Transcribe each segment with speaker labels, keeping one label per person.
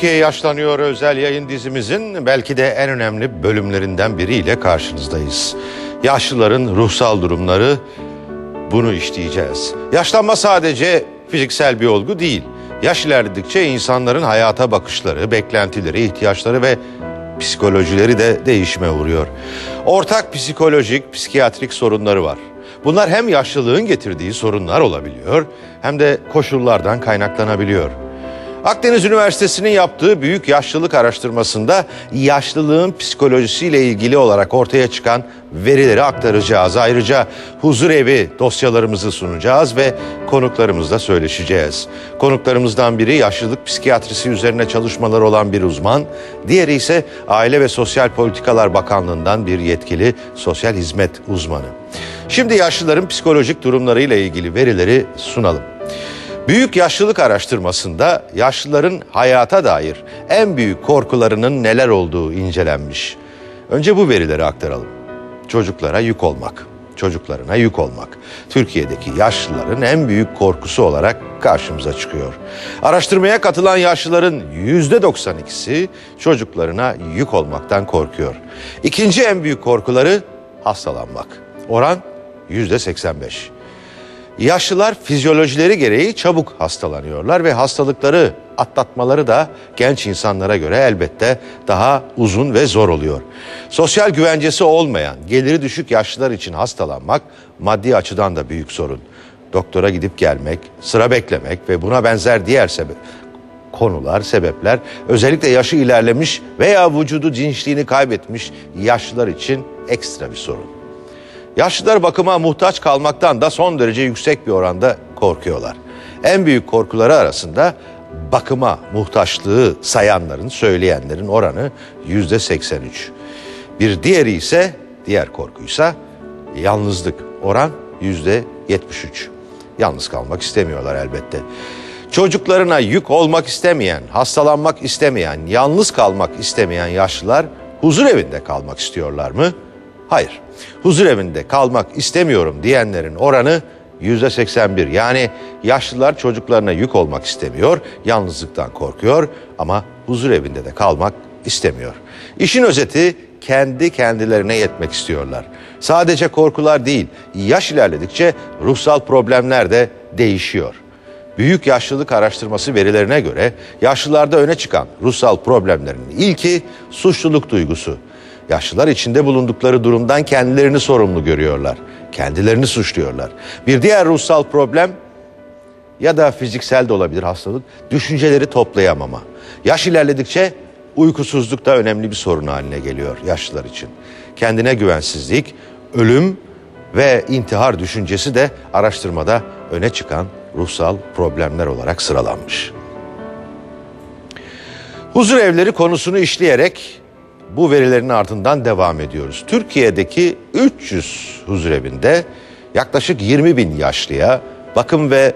Speaker 1: Türkiye Yaşlanıyor özel yayın dizimizin belki de en önemli bölümlerinden biriyle karşınızdayız. Yaşlıların ruhsal durumları bunu işleyeceğiz. Yaşlanma sadece fiziksel bir olgu değil. Yaş ilerledikçe insanların hayata bakışları, beklentileri, ihtiyaçları ve psikolojileri de değişime uğruyor. Ortak psikolojik, psikiyatrik sorunları var. Bunlar hem yaşlılığın getirdiği sorunlar olabiliyor hem de koşullardan kaynaklanabiliyor. Akdeniz Üniversitesi'nin yaptığı büyük yaşlılık araştırmasında yaşlılığın psikolojisiyle ilgili olarak ortaya çıkan verileri aktaracağız. Ayrıca huzur evi dosyalarımızı sunacağız ve konuklarımızla söyleşeceğiz. Konuklarımızdan biri yaşlılık psikiyatrisi üzerine çalışmalar olan bir uzman, diğeri ise Aile ve Sosyal Politikalar Bakanlığı'ndan bir yetkili sosyal hizmet uzmanı. Şimdi yaşlıların psikolojik durumlarıyla ilgili verileri sunalım. Büyük yaşlılık araştırmasında yaşlıların hayata dair en büyük korkularının neler olduğu incelenmiş. Önce bu verileri aktaralım. Çocuklara yük olmak, çocuklarına yük olmak. Türkiye'deki yaşlıların en büyük korkusu olarak karşımıza çıkıyor. Araştırmaya katılan yaşlıların yüzde 92'si çocuklarına yük olmaktan korkuyor. İkinci en büyük korkuları hastalanmak. Oran yüzde 85. Yaşlılar fizyolojileri gereği çabuk hastalanıyorlar ve hastalıkları atlatmaları da genç insanlara göre elbette daha uzun ve zor oluyor. Sosyal güvencesi olmayan, geliri düşük yaşlılar için hastalanmak maddi açıdan da büyük sorun. Doktora gidip gelmek, sıra beklemek ve buna benzer diğer sebep konular, sebepler özellikle yaşı ilerlemiş veya vücudu dinçliğini kaybetmiş yaşlılar için ekstra bir sorun. Yaşlılar bakıma muhtaç kalmaktan da son derece yüksek bir oranda korkuyorlar. En büyük korkuları arasında bakıma muhtaçlığı sayanların, söyleyenlerin oranı yüzde 83. Bir diğeri ise, diğer korkuysa yalnızlık. Oran yüzde 73. Yalnız kalmak istemiyorlar elbette. Çocuklarına yük olmak istemeyen, hastalanmak istemeyen, yalnız kalmak istemeyen yaşlılar huzur evinde kalmak istiyorlar mı? Hayır. Huzur evinde kalmak istemiyorum diyenlerin oranı yüzde 81. Yani yaşlılar çocuklarına yük olmak istemiyor, yalnızlıktan korkuyor ama huzur evinde de kalmak istemiyor. İşin özeti kendi kendilerine yetmek istiyorlar. Sadece korkular değil, yaş ilerledikçe ruhsal problemler de değişiyor. Büyük yaşlılık araştırması verilerine göre yaşlılarda öne çıkan ruhsal problemlerin ilki suçluluk duygusu. Yaşlılar içinde bulundukları durumdan kendilerini sorumlu görüyorlar. Kendilerini suçluyorlar. Bir diğer ruhsal problem ya da fiziksel de olabilir hastalık, düşünceleri toplayamama. Yaş ilerledikçe uykusuzluk da önemli bir sorun haline geliyor yaşlılar için. Kendine güvensizlik, ölüm ve intihar düşüncesi de araştırmada öne çıkan ruhsal problemler olarak sıralanmış. Huzur evleri konusunu işleyerek bu verilerin ardından devam ediyoruz. Türkiye'deki 300 huzurevinde yaklaşık 20 bin yaşlıya bakım ve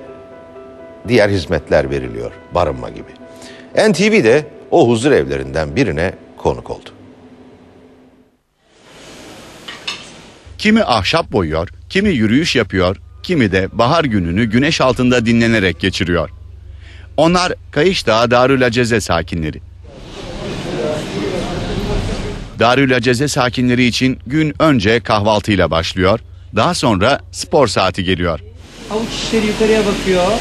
Speaker 1: diğer hizmetler veriliyor. Barınma gibi. NTV de o huzur evlerinden birine konuk oldu.
Speaker 2: Kimi ahşap boyuyor, kimi yürüyüş yapıyor, kimi de bahar gününü güneş altında dinlenerek geçiriyor. Onlar Kayış Dağı Darül Aceze sakinleri. Darül Aceze sakinleri için gün önce kahvaltıyla başlıyor. Daha sonra spor saati geliyor.
Speaker 3: Avuç içleri yukarıya bakıyor.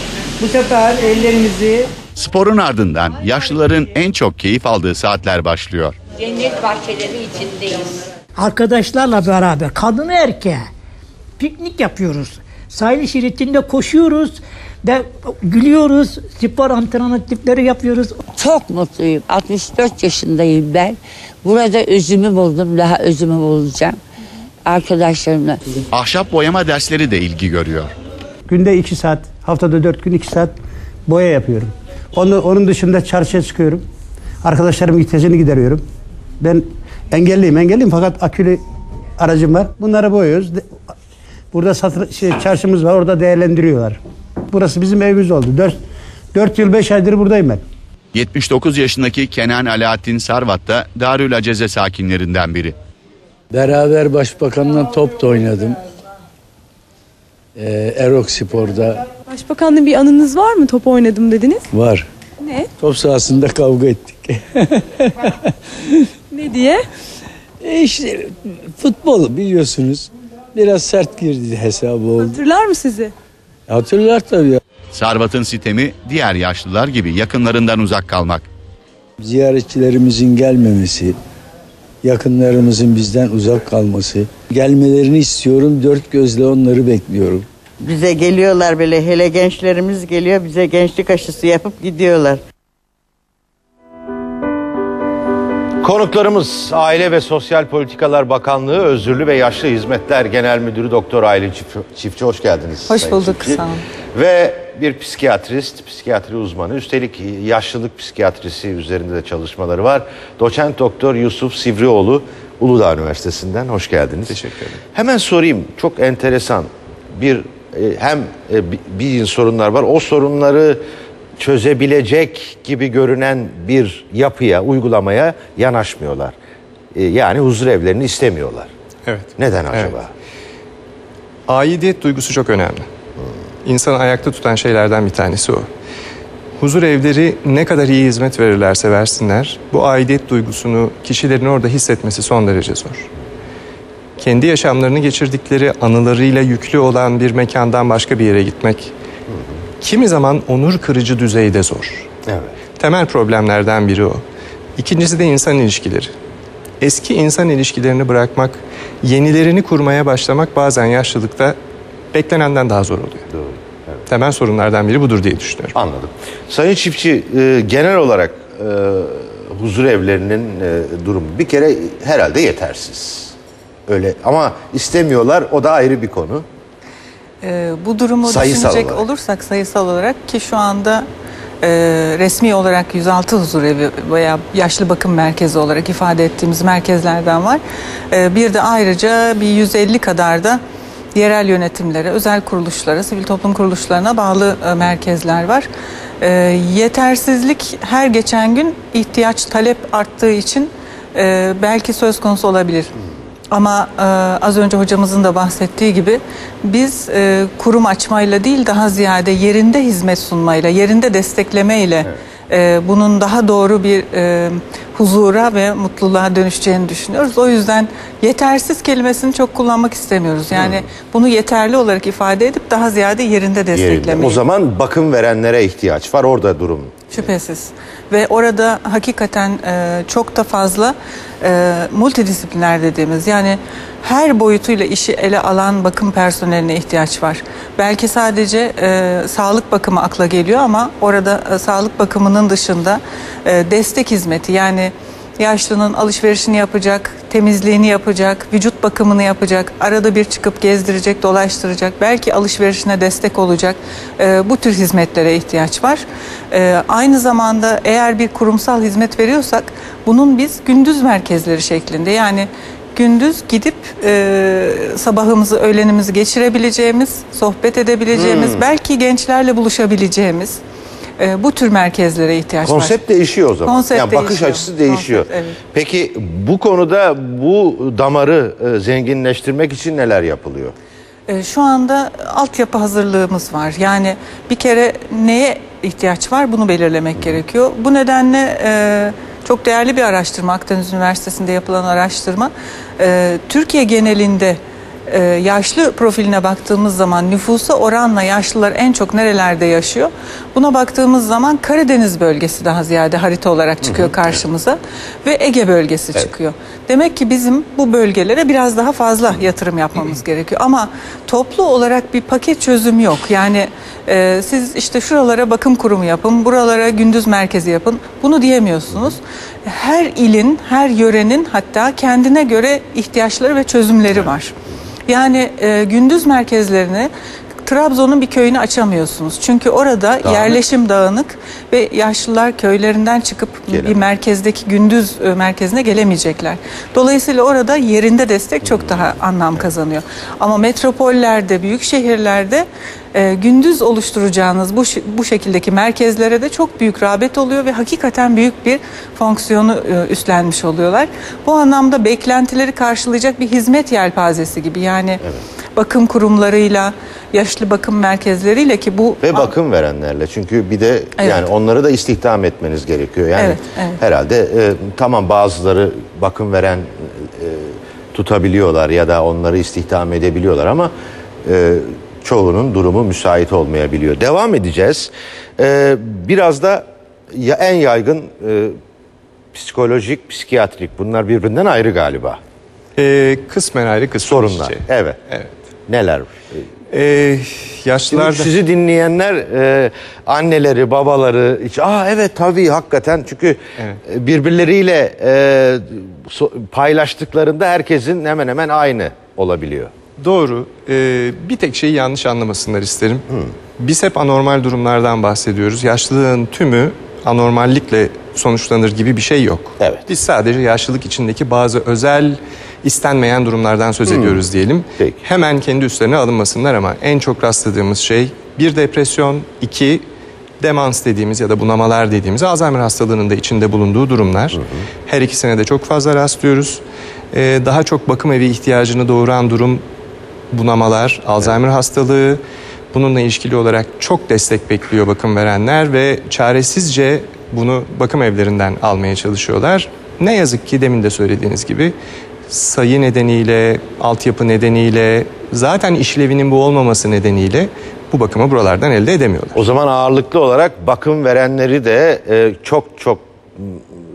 Speaker 3: Bu sefer ellerimizi
Speaker 2: Sporun ardından yaşlıların en çok keyif aldığı saatler başlıyor.
Speaker 4: Cennet bahçeleri içindeyiz.
Speaker 5: Arkadaşlarla beraber kadın erkeğe piknik yapıyoruz. Sahil şeridinde koşuyoruz de gülüyoruz. Spor antrenmanları yapıyoruz.
Speaker 4: Çok mutluyum. 64 yaşındayım ben. Burada özümü buldum. Daha özümü bulacağım. Arkadaşlarımla.
Speaker 2: Ahşap boyama dersleri de ilgi görüyor.
Speaker 6: Günde 2 saat, haftada 4 gün 2 saat boya yapıyorum. Onu, onun dışında çarşıya çıkıyorum. Arkadaşlarım ihtiyacını gideriyorum. Ben engelliyim, engelliyim fakat akülü aracım var. Bunları boyuyoruz. Burada satır, şey, çarşımız var, orada değerlendiriyorlar. Burası bizim evimiz oldu. 4, 4 yıl 5 aydır buradayım ben.
Speaker 2: 79 yaşındaki Kenan Alaaddin Sarvat da Darül Aceze sakinlerinden biri.
Speaker 7: Beraber başbakanla top da oynadım. Ee, Erok Spor'da
Speaker 8: Başbakanla bir anınız var mı? Top oynadım dediniz.
Speaker 7: var.
Speaker 8: Ne?
Speaker 7: Top sahasında kavga ettik.
Speaker 8: Ne diye?
Speaker 7: E işte futbol biliyorsunuz. Biraz sert girdi hesabı oldu.
Speaker 8: Hatırlar mı sizi?
Speaker 7: Hatırlar tabii ya.
Speaker 2: Sarbat'ın sitemi diğer yaşlılar gibi yakınlarından uzak kalmak.
Speaker 7: Ziyaretçilerimizin gelmemesi, yakınlarımızın bizden uzak kalması. Gelmelerini istiyorum, dört gözle onları bekliyorum.
Speaker 9: Bize geliyorlar böyle hele gençlerimiz geliyor bize gençlik aşısı yapıp gidiyorlar.
Speaker 1: Konuklarımız Aile ve Sosyal Politikalar Bakanlığı Özürlü ve Yaşlı Hizmetler Genel Müdürü Doktor Aylin Çift- Çiftçi hoş geldiniz.
Speaker 8: Hoş
Speaker 1: Sayın
Speaker 8: bulduk,
Speaker 1: Çiftçi.
Speaker 8: sağ olun.
Speaker 1: Ve bir psikiyatrist, psikiyatri uzmanı üstelik yaşlılık psikiyatrisi üzerinde de çalışmaları var. Doçent Doktor Yusuf Sivrioğlu Uludağ Üniversitesi'nden hoş geldiniz.
Speaker 10: Teşekkür ederim.
Speaker 1: Hemen sorayım çok enteresan bir e, hem e, bi- bir sorunlar var o sorunları çözebilecek gibi görünen bir yapıya uygulamaya yanaşmıyorlar. E, yani huzur evlerini istemiyorlar.
Speaker 10: Evet.
Speaker 1: Neden
Speaker 10: Evet.
Speaker 1: acaba?
Speaker 10: Aidiyet duygusu çok önemli. İnsanı ayakta tutan şeylerden bir tanesi o. Huzur evleri ne kadar iyi hizmet verirlerse versinler, bu aidiyet duygusunu kişilerin orada hissetmesi son derece zor. Kendi yaşamlarını geçirdikleri anılarıyla yüklü olan bir mekandan başka bir yere gitmek, kimi zaman onur kırıcı düzeyde zor.
Speaker 1: Evet.
Speaker 10: Temel problemlerden biri o. İkincisi de insan ilişkileri. Eski insan ilişkilerini bırakmak, yenilerini kurmaya başlamak bazen yaşlılıkta beklenenden daha zor oluyor.
Speaker 1: Doğru.
Speaker 10: Temel sorunlardan biri budur diye düşünüyorum.
Speaker 1: Anladım. Sayın Çiftçi e, genel olarak e, huzur evlerinin e, durumu bir kere herhalde yetersiz. Öyle ama istemiyorlar o da ayrı bir konu.
Speaker 8: Ee, bu durumu
Speaker 1: Sayısal
Speaker 8: düşünecek
Speaker 1: olarak.
Speaker 8: olursak sayısal olarak ki şu anda e, resmi olarak 106 huzurevi veya yaşlı bakım merkezi olarak ifade ettiğimiz merkezlerden var. E, bir de ayrıca bir 150 kadar da yerel yönetimlere, özel kuruluşlara, sivil toplum kuruluşlarına bağlı e, merkezler var. E, yetersizlik her geçen gün ihtiyaç talep arttığı için e, belki söz konusu olabilir. Ama e, az önce hocamızın da bahsettiği gibi biz e, kurum açmayla değil daha ziyade yerinde hizmet sunmayla, yerinde desteklemeyle e, bunun daha doğru bir e, huzura ve mutluluğa dönüşeceğini düşünüyoruz. O yüzden yetersiz kelimesini çok kullanmak istemiyoruz. Yani bunu yeterli olarak ifade edip daha ziyade yerinde
Speaker 1: Yerinde.
Speaker 8: desteklemeyi.
Speaker 1: O zaman bakım verenlere ihtiyaç var orada durum.
Speaker 8: Şüphesiz. Ve orada hakikaten e, çok da fazla e, multidisipliner dediğimiz yani her boyutuyla işi ele alan bakım personeline ihtiyaç var. Belki sadece e, sağlık bakımı akla geliyor ama orada e, sağlık bakımının dışında e, destek hizmeti yani yaşlının alışverişini yapacak, temizliğini yapacak, vücut bakımını yapacak, arada bir çıkıp gezdirecek, dolaştıracak, belki alışverişine destek olacak e, bu tür hizmetlere ihtiyaç var. E, aynı zamanda eğer bir kurumsal hizmet veriyorsak bunun biz gündüz merkezleri şeklinde yani gündüz gidip e, sabahımızı, öğlenimizi geçirebileceğimiz, sohbet edebileceğimiz, belki gençlerle buluşabileceğimiz e, bu tür merkezlere ihtiyaç var.
Speaker 1: Konsept değişiyor o zaman.
Speaker 8: Konsept
Speaker 1: yani bakış
Speaker 8: değişiyor.
Speaker 1: açısı değişiyor.
Speaker 8: Konsept, evet.
Speaker 1: Peki bu konuda bu damarı e, zenginleştirmek için neler yapılıyor?
Speaker 8: E, Şu anda altyapı hazırlığımız var. Yani bir kere neye ihtiyaç var bunu belirlemek gerekiyor. Bu nedenle e, çok değerli bir araştırma Akdeniz Üniversitesi'nde yapılan araştırma. E, Türkiye genelinde e, yaşlı profiline baktığımız zaman nüfusa oranla yaşlılar en çok nerelerde yaşıyor? Buna baktığımız zaman Karadeniz bölgesi daha ziyade harita olarak çıkıyor karşımıza ve Ege bölgesi çıkıyor. Demek ki bizim bu bölgelere biraz daha fazla yatırım yapmamız gerekiyor. Ama toplu olarak bir paket çözüm yok. Yani e, siz işte şuralara bakım kurumu yapın, buralara gündüz merkezi yapın. Bunu diyemiyorsunuz. Her ilin, her yörenin hatta kendine göre ihtiyaçları ve çözümleri var. Yani e, gündüz merkezlerini Trabzon'un bir köyünü açamıyorsunuz. Çünkü orada yerleşim dağınık ve yaşlılar köylerinden çıkıp
Speaker 1: Gelemez.
Speaker 8: bir merkezdeki gündüz e, merkezine gelemeyecekler. Dolayısıyla orada yerinde destek çok daha anlam kazanıyor. Ama metropollerde, büyük şehirlerde e, gündüz oluşturacağınız bu bu şekildeki merkezlere de çok büyük rağbet oluyor ve hakikaten büyük bir fonksiyonu e, üstlenmiş oluyorlar. Bu anlamda beklentileri karşılayacak bir hizmet yelpazesi gibi yani bakım kurumlarıyla, yaşlı bakım merkezleriyle ki bu
Speaker 1: Ve bakım verenlerle çünkü bir de
Speaker 8: Evet.
Speaker 1: yani onları da istihdam etmeniz gerekiyor. Yani
Speaker 8: Evet, evet.
Speaker 1: herhalde e, tamam bazıları bakım veren e, tutabiliyorlar ya da onları istihdam edebiliyorlar ama e, çoğunun durumu müsait olmayabiliyor. Devam edeceğiz. E, biraz da ya en yaygın e, psikolojik, psikiyatrik bunlar birbirinden ayrı galiba.
Speaker 10: Ee, kısmen ayrı kısmen
Speaker 1: Sorunlar.
Speaker 10: içe.
Speaker 1: Evet.
Speaker 10: Evet.
Speaker 1: Neler?
Speaker 10: Ee,
Speaker 1: Şimdi
Speaker 10: yaşlılarda
Speaker 1: sizi dinleyenler e, anneleri, babaları, hiç, aa evet tabii hakikaten çünkü
Speaker 10: Evet.
Speaker 1: e, birbirleriyle e, so- paylaştıklarında herkesin hemen hemen aynı olabiliyor.
Speaker 10: Doğru. Ee, bir tek şeyi yanlış anlamasınlar isterim. Biz hep anormal durumlardan bahsediyoruz. Yaşlılığın tümü anormallikle sonuçlanır gibi bir şey yok.
Speaker 1: Evet.
Speaker 10: Biz sadece yaşlılık içindeki bazı özel istenmeyen durumlardan söz ediyoruz diyelim.
Speaker 1: Peki.
Speaker 10: Hemen kendi üstlerine alınmasınlar ama en çok rastladığımız şey bir depresyon, iki demans dediğimiz ya da bunamalar dediğimiz Alzheimer hastalığının da içinde bulunduğu durumlar. Her ikisine de çok fazla rastlıyoruz. Ee, daha çok bakım evi ihtiyacını doğuran durum bunamalar, Alzheimer hastalığı. Bununla ilişkili olarak çok destek bekliyor bakım verenler ve çaresizce bunu bakım evlerinden almaya çalışıyorlar. Ne yazık ki demin de söylediğiniz gibi sayı nedeniyle, altyapı nedeniyle, zaten işlevinin bu olmaması nedeniyle bu bakımı buralardan elde edemiyorlar.
Speaker 1: O zaman ağırlıklı olarak bakım verenleri de e, çok çok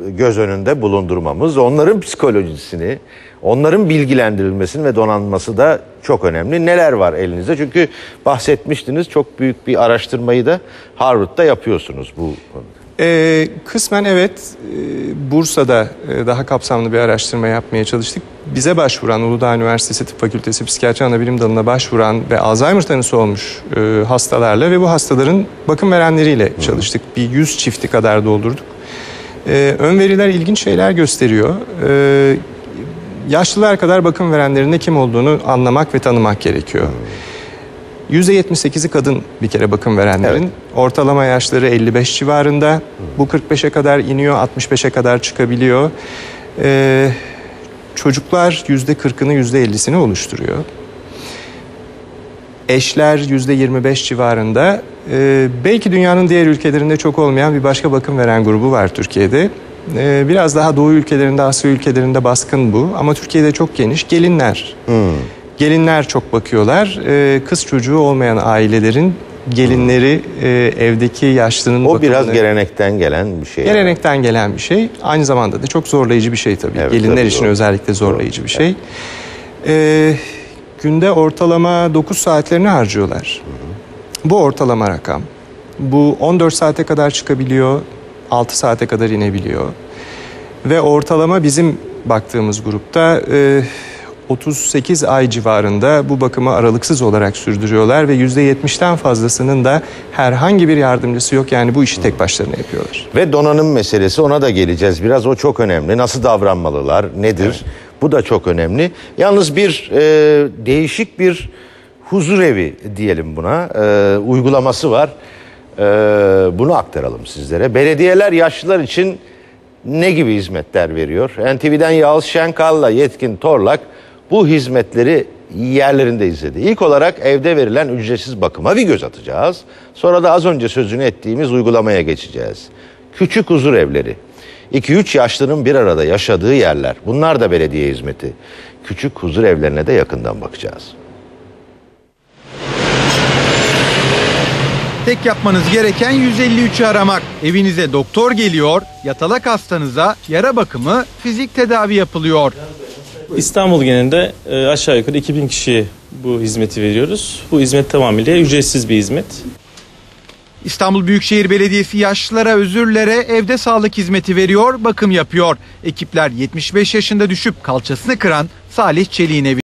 Speaker 1: göz önünde bulundurmamız, onların psikolojisini, onların bilgilendirilmesini ve donanması da çok önemli. Neler var elinizde? Çünkü bahsetmiştiniz çok büyük bir araştırmayı da Harvard'da yapıyorsunuz bu konuda.
Speaker 10: Ee, kısmen evet Ee, Bursa'da e, daha kapsamlı bir araştırma yapmaya çalıştık. Bize başvuran Uludağ Üniversitesi Tıp Fakültesi Psikiyatri Anabilim Dalı'na başvuran ve Alzheimer tanısı olmuş e, hastalarla ve bu hastaların bakım verenleriyle çalıştık. Bir 100 çifti kadar doldurduk. Ee, ön veriler ilginç şeyler gösteriyor. Ee, yaşlılar kadar bakım verenlerinde kim olduğunu anlamak ve tanımak gerekiyor. %78'i kadın bir kere bakım verenlerin.
Speaker 1: Evet.
Speaker 10: Ortalama yaşları 55 civarında. Bu 45'e kadar iniyor, 65'e kadar çıkabiliyor. Ee, çocuklar %40'ını %50'sini oluşturuyor. Eşler %25 civarında. Ee, belki dünyanın diğer ülkelerinde çok olmayan bir başka bakım veren grubu var Türkiye'de. Ee, biraz daha Doğu ülkelerinde, Asya ülkelerinde baskın bu. Ama Türkiye'de çok geniş. Gelinler. Gelinler çok bakıyorlar. Ee, kız çocuğu olmayan ailelerin gelinleri e, evdeki yaşlının
Speaker 1: O biraz
Speaker 10: bakımını-
Speaker 1: gelenekten gelen bir şey.
Speaker 10: Gelenekten gelen bir şey. Aynı zamanda da çok zorlayıcı bir şey tabii.
Speaker 1: Evet,
Speaker 10: Gelinler
Speaker 1: tabii,
Speaker 10: için
Speaker 1: doğru.
Speaker 10: özellikle zorlayıcı bir şey. Ee, günde ortalama 9 saatlerini harcıyorlar. Bu ortalama rakam. Bu 14 saate kadar çıkabiliyor, 6 saate kadar inebiliyor. Ve ortalama bizim baktığımız grupta e, 38 ay civarında bu bakımı aralıksız olarak sürdürüyorlar ve %70'ten fazlasının da herhangi bir yardımcısı yok. Yani bu işi tek başlarına yapıyorlar.
Speaker 1: Ve donanım meselesi ona da geleceğiz. Biraz o çok önemli. Nasıl davranmalılar, nedir? Bu da çok önemli. Yalnız bir e, değişik bir huzur evi diyelim buna. E, uygulaması var. E, bunu aktaralım sizlere. Belediyeler yaşlılar için ne gibi hizmetler veriyor? NTV'den Yağız Şenkal'la Yetkin Torlak bu hizmetleri yerlerinde izledi. İlk olarak evde verilen ücretsiz bakıma bir göz atacağız. Sonra da az önce sözünü ettiğimiz uygulamaya geçeceğiz. Küçük huzur evleri. 2-3 yaşlının bir arada yaşadığı yerler. Bunlar da belediye hizmeti. Küçük huzur evlerine de yakından bakacağız.
Speaker 11: Tek yapmanız gereken 153'ü aramak. Evinize doktor geliyor, yatalak hastanıza yara bakımı, fizik tedavi yapılıyor.
Speaker 12: İstanbul genelinde e, aşağı yukarı 2000 kişiye bu hizmeti veriyoruz. Bu hizmet tamamıyla ücretsiz bir hizmet.
Speaker 11: İstanbul Büyükşehir Belediyesi yaşlılara, özürlere evde sağlık hizmeti veriyor, bakım yapıyor. Ekipler 75 yaşında düşüp kalçasını kıran Salih Çelik'in evi.